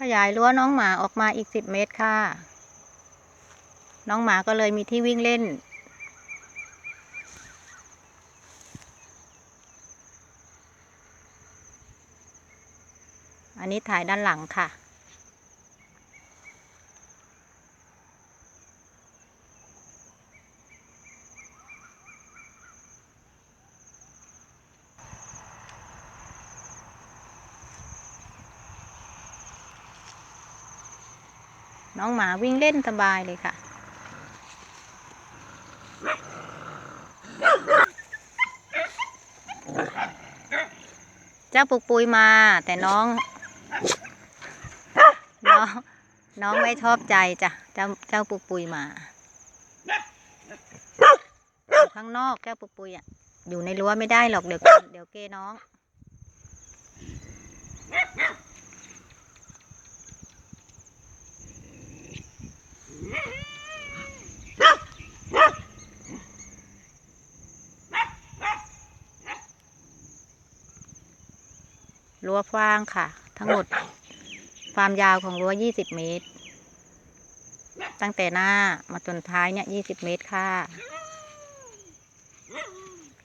ขยายรั้วน้องหมาออกมาอีกสิบเมตรค่ะ น้องหมาก็เลยมีที่วิ่งเล่น อันนี้ถ่ายด้านหลังค่ะ น้องหมาวิ่งเล่นสบายเลยค่ะ เจ้าปุกปุยมา แต่น้อง น้องน้องไม่ชอบใจจ้ะเจ้าเจ้าปุกปุยมาข้างนอกเจ้าปุกปุยอะอยู่ในรั้วไม่ได้หรอกเดี๋ยวเดี๋ยวเกน้อง รั้วฟางค่ะ ทั้งหมด ความยาวของรั้ว20เมตร ตั้งแต่หน้ามาจนท้ายเนี่ย20เมตรค่ะ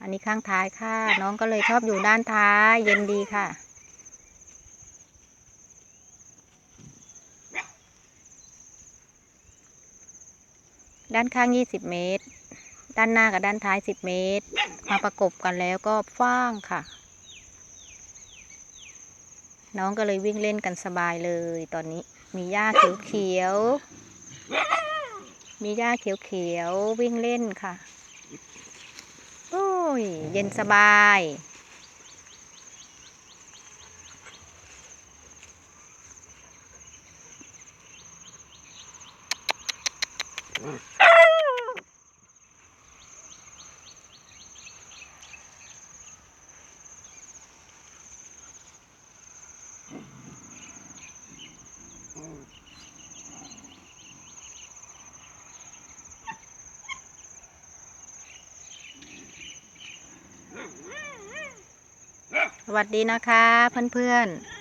อันนี้ข้างท้ายค่ะ น้องก็เลยชอบอยู่ด้านท้าย เย็นดีค่ะด้านข้าง 20 เมตร ด้านหน้ากับด้านท้าย 10 เมตร มาประกบกันแล้วก็ฟ้างค่ะ น้องก็เลยวิ่งเล่นกันสบายเลยตอนนี้ มีหญ้าเขียวๆ มีหญ้าเขียวๆ วิ่งเล่นค่ะ โอ้ย เย็นสบาย สวัสดีนะคะเพื่อนๆ